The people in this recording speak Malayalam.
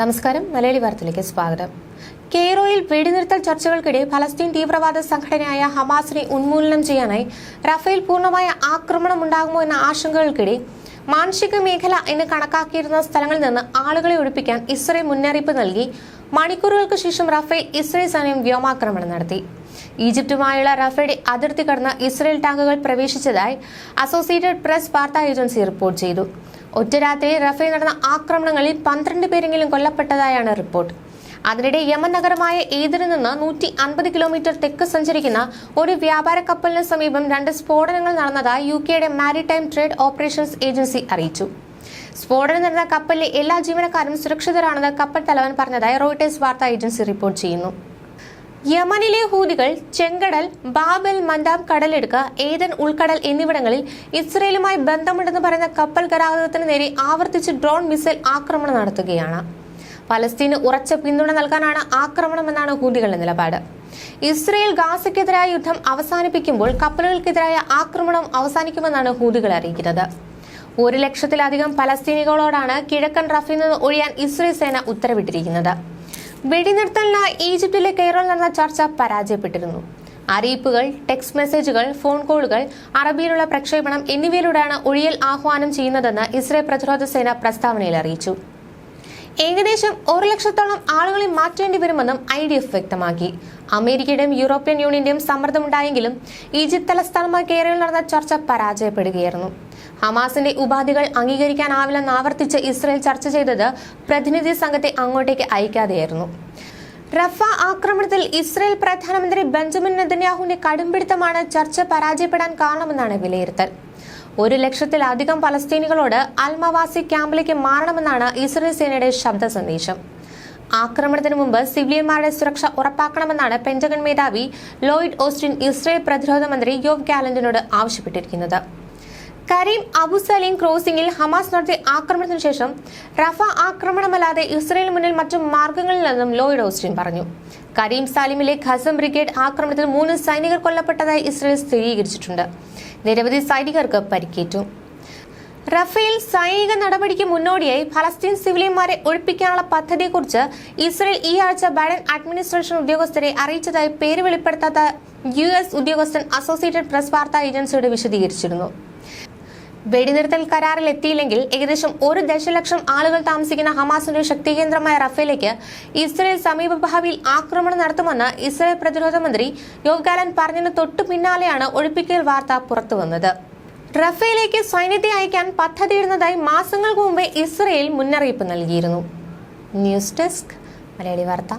നമസ്കാരം. മലയാളി വാർത്തയിലേക്ക് സ്വാഗതം. കെയ്റോയിൽ വെടിനിർത്തൽ ചർച്ചകൾക്കിടെ ഫലസ്തീൻ തീവ്രവാദ സംഘടനയായ ഹമാസിനെ ഉന്മൂലനം ചെയ്യാനായി റഫേൽ പൂർണമായ ആക്രമണം ഉണ്ടാകുമോ എന്ന ആശങ്കകൾക്കിടെ മാനുഷിക മേഖല എന്ന് കണക്കാക്കിയിരുന്ന സ്ഥലങ്ങളിൽ നിന്ന് ആളുകളെ ഒഴിപ്പിക്കാൻ ഇസ്രയേൽ മുന്നറിയിപ്പ് നൽകി. മണിക്കൂറുകൾക്ക് ശേഷം റഫേൽ ഇസ്രയേൽ സൈന്യം വ്യോമാക്രമണം നടത്തി. ഈജിപ്തുമായുള്ള റഫേയുടെ അതിർത്തി കടന്ന് ഇസ്രയേൽ ടാങ്കുകൾ പ്രവേശിച്ചതായി അസോസിയേറ്റഡ് പ്രസ് വാർത്താ ഏജൻസി റിപ്പോർട്ട് ചെയ്തു. ഒറ്റ രാത്രി റഫേൽ നടന്ന ആക്രമണങ്ങളിൽ പന്ത്രണ്ട് പേരെങ്കിലും കൊല്ലപ്പെട്ടതായാണ് റിപ്പോർട്ട്. അതിനിടെ യമൻ നഗരമായ ഏതിരിൽ നിന്ന് നൂറ്റി അൻപത് കിലോമീറ്റർ തെക്ക് സഞ്ചരിക്കുന്ന ഒരു വ്യാപാര കപ്പലിന് സമീപം രണ്ട് സ്ഫോടനങ്ങൾ നടന്നതായി യു കെയുടെ മാരിടൈം ട്രേഡ് ഓപ്പറേഷൻസ് ഏജൻസി അറിയിച്ചു. സ്ഫോടനം നടന്ന കപ്പലിലെ എല്ലാ ജീവനക്കാരും സുരക്ഷിതരാണെന്ന് കപ്പൽ തലവൻ പറഞ്ഞതായി റോയിട്ടേഴ്സ് വാർത്താ ഏജൻസി റിപ്പോർട്ട് ചെയ്യുന്നു. യമനിലെ ഹൂതികൾ ചെങ്കടൽ ബാബൽ മന്ദാബ് കടലെടുക്ക ഏതൻ ഉൾക്കടൽ എന്നിവിടങ്ങളിൽ ഇസ്രയേലുമായി ബന്ധമുണ്ടെന്ന് പറയുന്ന കപ്പൽ ഗതാഗതത്തിന് നേരെ ആവർത്തിച്ച് ഡ്രോൺ മിസൈൽ ആക്രമണം നടത്തുകയാണ്. പലസ്തീന് ഉറച്ച പിന്തുണ നൽകാനാണ് ആക്രമണമെന്നാണ് ഹൂതികളുടെ നിലപാട്. ഇസ്രയേൽ ഗാസയ്ക്കെതിരായ യുദ്ധം അവസാനിപ്പിക്കുമ്പോൾ കപ്പലുകൾക്കെതിരായ ആക്രമണം അവസാനിക്കുമെന്നാണ് ഹൂതികൾ അറിയിക്കുന്നത്. ഒരു ലക്ഷത്തിലധികം പലസ്തീനികളോടാണ് കിഴക്കൻ റഫിൽ നിന്ന് ഒഴിയാൻ ഇസ്രയേൽ സേന ഉത്തരവിട്ടിരിക്കുന്നത്. വെടിനിർത്തലിനായി ഈജിപ്തിലെ കെയ്റോയിൽ നടന്ന ചർച്ച പരാജയപ്പെട്ടിരുന്നു. അറിയിപ്പുകൾ ടെക്സ്റ്റ് മെസ്സേജുകൾ ഫോൺ കോളുകൾ അറബിയിലുള്ള പ്രക്ഷേപണം എന്നിവയിലൂടെയാണ് ഒഴിയൽ ആഹ്വാനം ചെയ്യുന്നതെന്ന് ഇസ്രയേൽ പ്രതിരോധ സേന പ്രസ്താവനയിൽ അറിയിച്ചു. ഏകദേശം ഒരു ലക്ഷത്തോളം ആളുകളെ മാറ്റേണ്ടി വരുമെന്നും ഐ ഡി എഫ് വ്യക്തമാക്കി. അമേരിക്കയുടെയും യൂറോപ്യൻ യൂണിയന്റെയും സമ്മർദ്ദമുണ്ടായെങ്കിലും ഈജിപ്ത് തലസ്ഥാനമായ കേരളയിൽ നടന്ന ചർച്ച പരാജയപ്പെടുകയായിരുന്നു. ഹമാസിന്റെ ഉപാധികൾ അംഗീകരിക്കാനാവില്ലെന്ന് ആവർത്തിച്ച് ഇസ്രയേൽ ചർച്ച ചെയ്തത് പ്രതിനിധി സംഘത്തെ അങ്ങോട്ടേക്ക് അയക്കാതെയായിരുന്നു. റഫ ആക്രമണത്തിൽ ഇസ്രയേൽ പ്രധാനമന്ത്രി ബെഞ്ചമിൻ നെതന്യാഹുവിന്റെ കടുംപിടുത്തമാണ് ചർച്ച പരാജയപ്പെടാൻ കാരണമെന്നാണ് വിലയിരുത്തൽ. ഒരു ലക്ഷത്തിലധികം പലസ്തീനികളോട് അൽമവാസി ക്യാമ്പിലേക്ക് മാറണമെന്നാണ് ഇസ്രയേൽ സേനയുടെ ശബ്ദ സന്ദേശം. ആക്രമണത്തിന് മുമ്പ് സിവിലിയന്മാരുടെ സുരക്ഷ ഉറപ്പാക്കണമെന്നാണ് പെഞ്ചഗൺ മേധാവി ലോയിഡ് ഓസ്റ്റിൻ ഇസ്രയേൽ പ്രതിരോധ മന്ത്രി യോവ് ഗാലന്റിനോട് ആവശ്യപ്പെട്ടിരിക്കുന്നത്. കരീം അബുസലീം ക്രോസിംഗിൽ ഹമാസ് നടത്തിയ ആക്രമണത്തിന് ശേഷം റഫ ആക്രമണമല്ലാതെ ഇസ്രയേൽ മുന്നിൽ മറ്റു മാർഗങ്ങളിലെന്നും ലോയിഡ് ഓസ്റ്റിൻ പറഞ്ഞു. കരീം സാലിമിലെ ഖസം ബ്രിഗേഡ് ആക്രമണത്തിൽ മൂന്ന് സൈനികർ കൊല്ലപ്പെട്ടതായി ഇസ്രയേൽ സ്ഥിരീകരിച്ചിട്ടുണ്ട്. നിരവധി സൈനികർക്ക് പരിക്കേറ്റു. റഫേൽ സൈനിക നടപടിക്ക് മുന്നോടിയായി ഫലസ്തീൻ സിവിലിയന്മാരെ ഒഴിപ്പിക്കാനുള്ള പദ്ധതിയെക്കുറിച്ച് ഇസ്രയേൽ ഈ ആഴ്ച ബൈഡൻ അഡ്മിനിസ്ട്രേഷൻ ഉദ്യോഗസ്ഥരെ അറിയിച്ചതായി പേര് വെളിപ്പെടുത്താത്ത യു എസ് ഉദ്യോഗസ്ഥൻ അസോസിയേറ്റഡ് പ്രസ് വാർത്താ ഏജൻസിയുടെ വിശദീകരിച്ചിരുന്നു. വെടിനിർത്തൽ കരാറിൽ എത്തിയില്ലെങ്കിൽ ഏകദേശം ഒരു ദശലക്ഷം ആളുകൾ താമസിക്കുന്ന ഹമാസിന്റെ ശക്തികേന്ദ്രമായ റഫേലേക്ക് ഇസ്രയേൽ സമീപഭാവിയിൽ ആക്രമണം നടത്തുമെന്ന് ഇസ്രയേൽ പ്രതിരോധ മന്ത്രി യോഗാലൻ ഗാലൻ പറഞ്ഞതിന് തൊട്ടു പിന്നാലെയാണ് ഒഴിപ്പിക്കൽ വാർത്ത പുറത്തുവന്നത്. റഫേലേക്ക് സൈന്യത്തെ അയക്കാൻ പദ്ധതിയിടുന്നതായി മാസങ്ങൾക്ക് മുമ്പേ ഇസ്രയേൽ മുന്നറിയിപ്പ് നൽകിയിരുന്നു. ന്യൂസ് ഡെസ്ക് മലയാളി വാർത്ത.